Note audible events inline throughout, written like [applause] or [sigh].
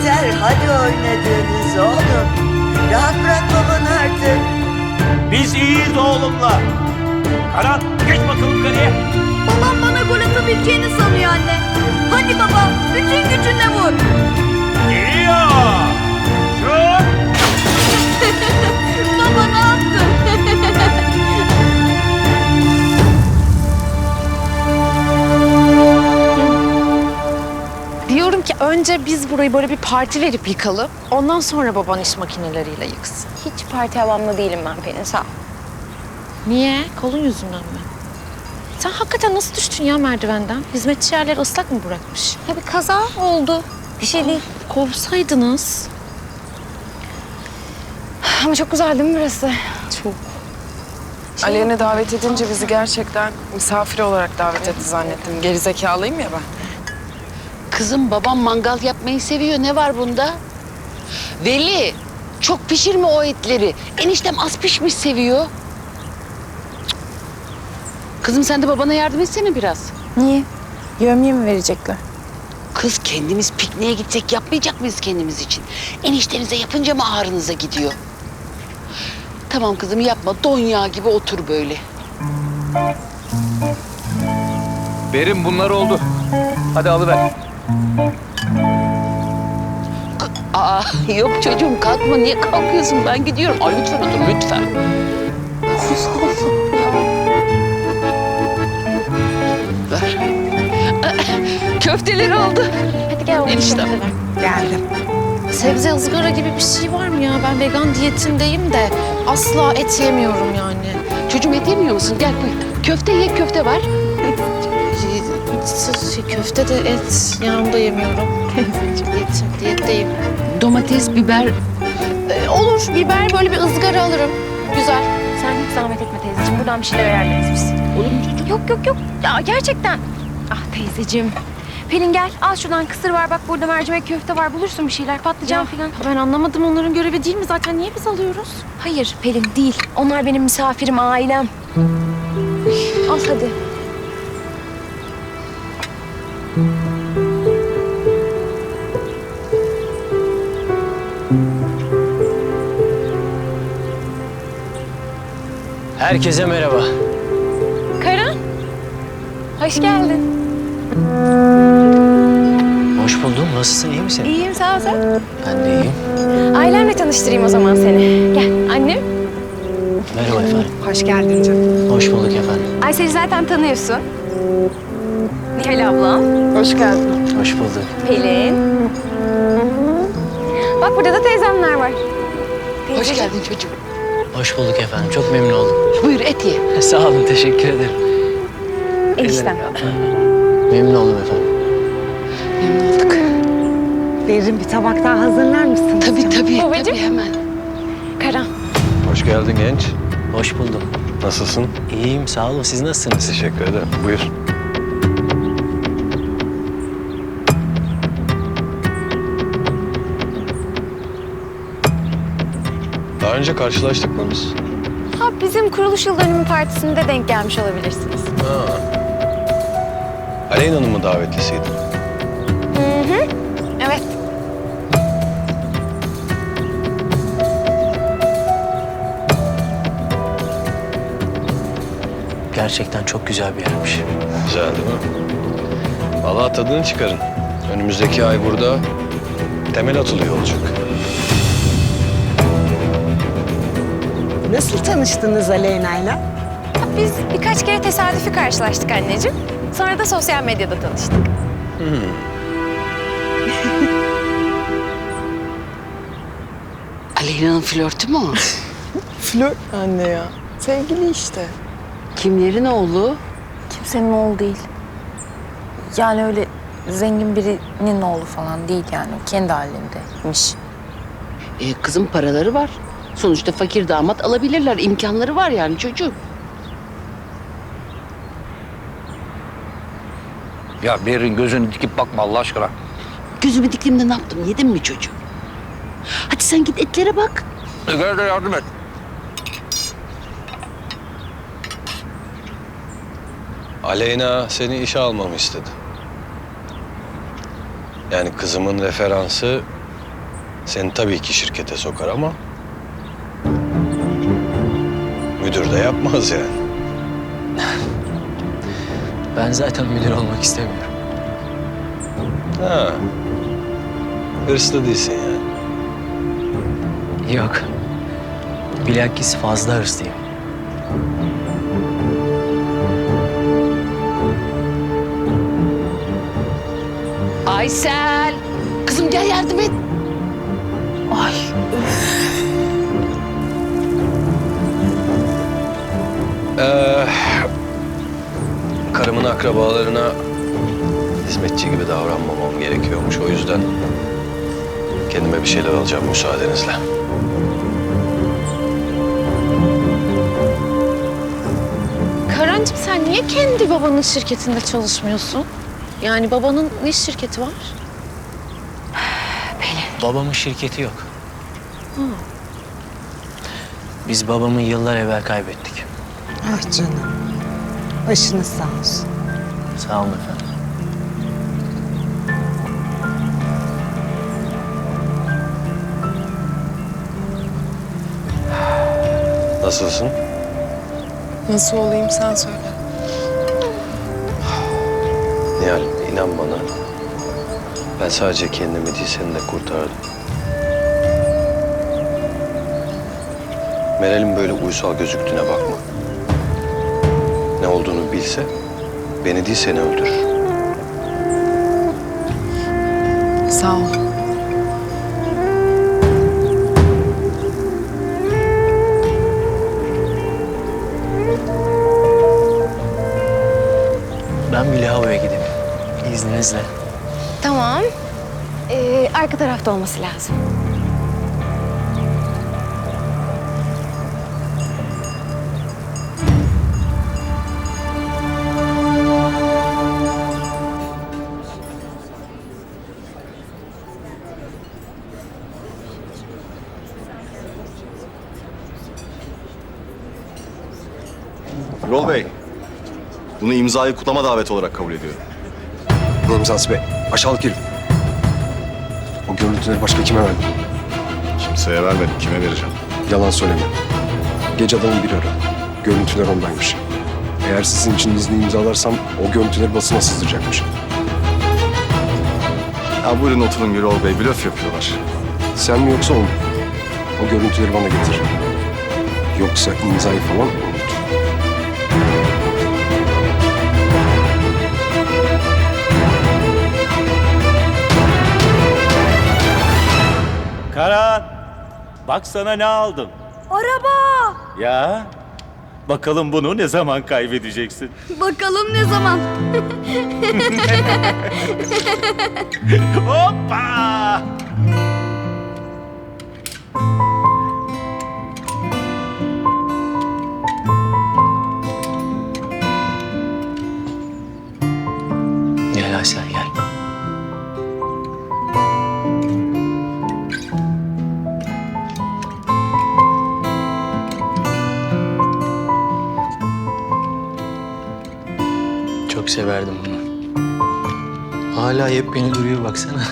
yeter hadi oynadığınız oğlum. Rahat bırak babanı artık. Biz iyiyiz oğlumla. Karan geç bakalım kaleye. Babam bana gol atabileceğini sanıyor anne. Hadi baba bütün gücünle vur. Geliyor. Şut. [laughs] Baba ne yaptın? Önce biz burayı böyle bir parti verip yıkalım. Ondan sonra baban iş makineleriyle yıksın. Hiç parti havamlı değilim ben Pelin sağ ol. Niye? Kolun yüzünden mi? Sen hakikaten nasıl düştün ya merdivenden? Hizmetçi yerleri ıslak mı bırakmış? Ya bir kaza oldu. Bir şey değil. Kovsaydınız. Ama çok güzel değil mi burası? Çok. Aleyna davet edince bizi gerçekten misafir olarak davet etti zannettim. Gerizekalıyım ya ben. Kızım babam mangal yapmayı seviyor. Ne var bunda? Veli çok pişirme o etleri. Eniştem az pişmiş seviyor. Kızım sen de babana yardım etsene biraz. Niye? Yövmiye mi verecekler? Kız kendimiz pikniğe gitsek yapmayacak mıyız kendimiz için? Eniştenize yapınca mı ağrınıza gidiyor? Tamam kızım yapma. Don yağı gibi otur böyle. Berim bunlar oldu. Hadi alıver. Aa yok çocuğum kalkma. Niye kalkıyorsun? Ben gidiyorum. Ay lütfen otur lütfen. Ver. Köfteleri aldı. Hadi gel oğlum. Eniştem. Geldim. Sebze ızgara gibi bir şey var mı ya? Ben vegan diyetindeyim de asla et yemiyorum yani. Çocuğum et yemiyor musun? Gel buyur. Köfte ye köfte var. Şey, köfte de et yanımda yemiyorum. Diyet, diyetteyim. Domates, biber. Ee, olur biber böyle bir ızgara alırım. Güzel. Sen hiç zahmet etme teyzeciğim. Buradan bir şeyler ayarlarız biz. Olur mu çocuğum? Yok yok yok. Ya gerçekten. Ah teyzeciğim. Pelin gel al şuradan kısır var bak burada mercimek köfte var bulursun bir şeyler patlıcan Ya, falan. Ben anlamadım onların görevi değil mi zaten? Niye biz alıyoruz? Hayır Pelin değil. Onlar benim misafirim ailem. Al hadi. Herkese merhaba. Karan. Hoş geldin. Hoş buldum. Nasılsın? iyi misin? İyiyim sağ ol sen. Ben de iyiyim. Ailemle tanıştırayım o zaman seni. Gel annem. Merhaba efendim. Hoş geldin canım. Hoş bulduk efendim. Aysel'i zaten tanıyorsun. Nihal ablam. Hoş geldin. Hoş bulduk. Pelin. Bak burada da teyzemler var. Hoş geldin çocuğum. Hoş bulduk efendim. Çok memnun oldum. Buyur et ye. [laughs] Sağ olun. Teşekkür ederim. Eniştem. Memnun oldum efendim. Memnun olduk. Berin bir tabak daha hazırlar mısın? Tabii tabii. Babacığım. Tabii hemen. Karan. Hoş geldin genç. Hoş buldum. Nasılsın? İyiyim. Sağ olun. Siz nasılsınız? Teşekkür ederim. Buyur. Önce karşılaştık mı biz? Ha bizim kuruluş yıl dönümü partisinde denk gelmiş olabilirsiniz. Ha. Aleyna'nın mı davetlisiydi? Evet. Gerçekten çok güzel bir yermiş. Güzel değil mi? Vallahi tadını çıkarın. Önümüzdeki ay burada temel atılıyor olacak. Nasıl tanıştınız Aleyna'yla? Biz birkaç kere tesadüfi karşılaştık anneciğim. Sonra da sosyal medyada tanıştık. [laughs] Aleyna'nın flörtü mü o? [laughs] Flört anne ya. Sevgili işte. Kimlerin oğlu? Kimsenin oğlu değil. Yani öyle zengin birinin oğlu falan değil yani. Kendi halindeymiş. E, kızın paraları var. Sonuçta fakir damat alabilirler. İmkanları var yani çocuğum. Ya Berin gözünü dikip bakma Allah aşkına. Gözümü diktiğimde ne yaptım? Yedim mi çocuğum? Hadi sen git etlere bak. Gel de yardım et. Aleyna seni işe almamı istedi. Yani kızımın referansı seni tabii ki şirkete sokar ama... Müdür de yapmaz yani. Ben zaten müdür olmak istemiyorum. Ha. Hırslı değilsin yani. Yok. Bilakis fazla hırslıyım. Aysel. Kızım gel yardım et. Akrabalarına hizmetçi gibi davranmamam gerekiyormuş. O yüzden kendime bir şeyler alacağım müsaadenizle. Karancığım sen niye kendi babanın şirketinde çalışmıyorsun? Yani babanın ne şirketi var? Babamın şirketi yok. Biz babamı yıllar evvel kaybettik. Ah canım. Başınız sağ olsun. Sağ olun efendim. Nasılsın? Nasıl olayım sen söyle. Nihal inan bana. Ben sadece kendimi değil seni de kurtardım. Meral'in böyle uysal gözüktüğüne bakma. Ne olduğunu bilse beni değil seni öldürür. Sağ ol. Ben bir lavaboya gideyim. İzninizle. Tamam. Ee, arka tarafta olması lazım. Rol Bey, bunu imzayı kutlama daveti olarak kabul ediyorum. Ne imzası be? Aşağılık herif. O görüntüleri başka kime verdin? Kimseye vermedim, kime vereceğim? Yalan söyleme. Gece adamı bir aradı. Görüntüler ondaymış. Eğer sizin için izni imzalarsam o görüntüleri basına sızdıracakmış. Ya buyurun oturun bir Rol Bey, blöf yapıyorlar. Sen mi yoksa o mu? O görüntüleri bana getir. Yoksa imzayı falan Karan, bak sana ne aldım. Araba. Ya, bakalım bunu ne zaman kaybedeceksin? Bakalım ne zaman. [laughs] Hoppa! Severdim bunu. Hala yepyeni duruyor baksana.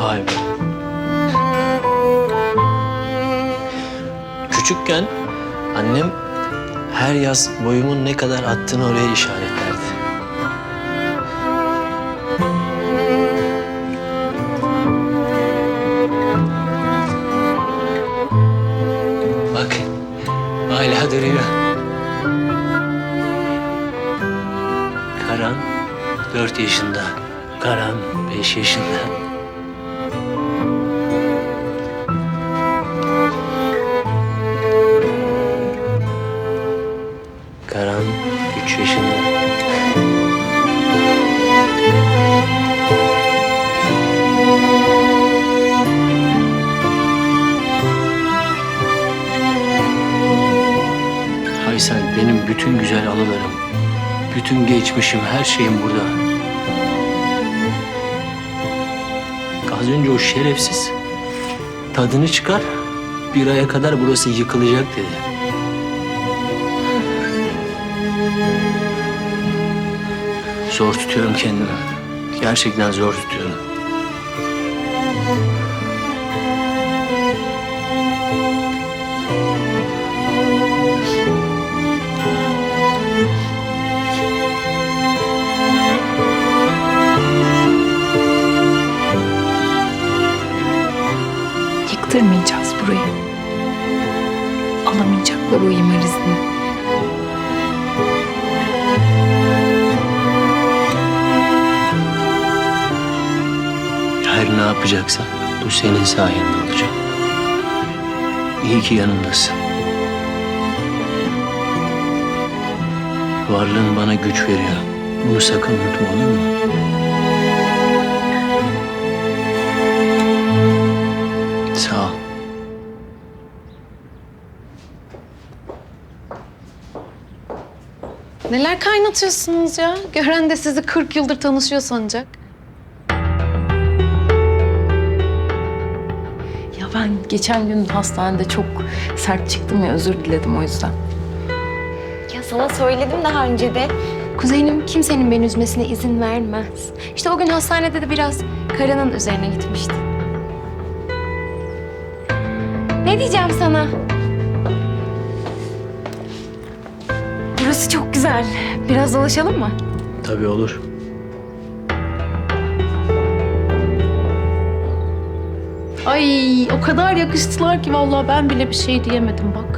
Vay. Küçükken annem her yaz boyumun ne kadar attığını oraya işaretlerdi. Karan üç yaşında. Haysel benim bütün güzel anılarım, bütün geçmişim, her şeyim burada. Az önce o şerefsiz tadını çıkar. Bir aya kadar burası yıkılacak dedi. Zor tutuyorum kendimi. Gerçekten zor tutuyorum. Yıktırmayacağız burayı. Alamayacaklar o imar izni. Yapacaksan bu senin sayende olacak. İyi ki yanımdasın. Varlığın bana güç veriyor. Bunu sakın unutma olur mu? Sağ ol. Neler kaynatıyorsunuz ya? Gören de sizi 40 yıldır tanışıyor sanacak. Ben geçen gün hastanede çok sert çıktım ya özür diledim o yüzden. Ya sana söyledim daha önce de. Kuzenim kimsenin beni üzmesine izin vermez. İşte o gün hastanede de biraz Kara'nın üzerine gitmişti. Ne diyeceğim sana? Burası çok güzel. Biraz dolaşalım mı? Tabii olur. Ay o kadar yakıştılar ki vallahi ben bile bir şey diyemedim bak.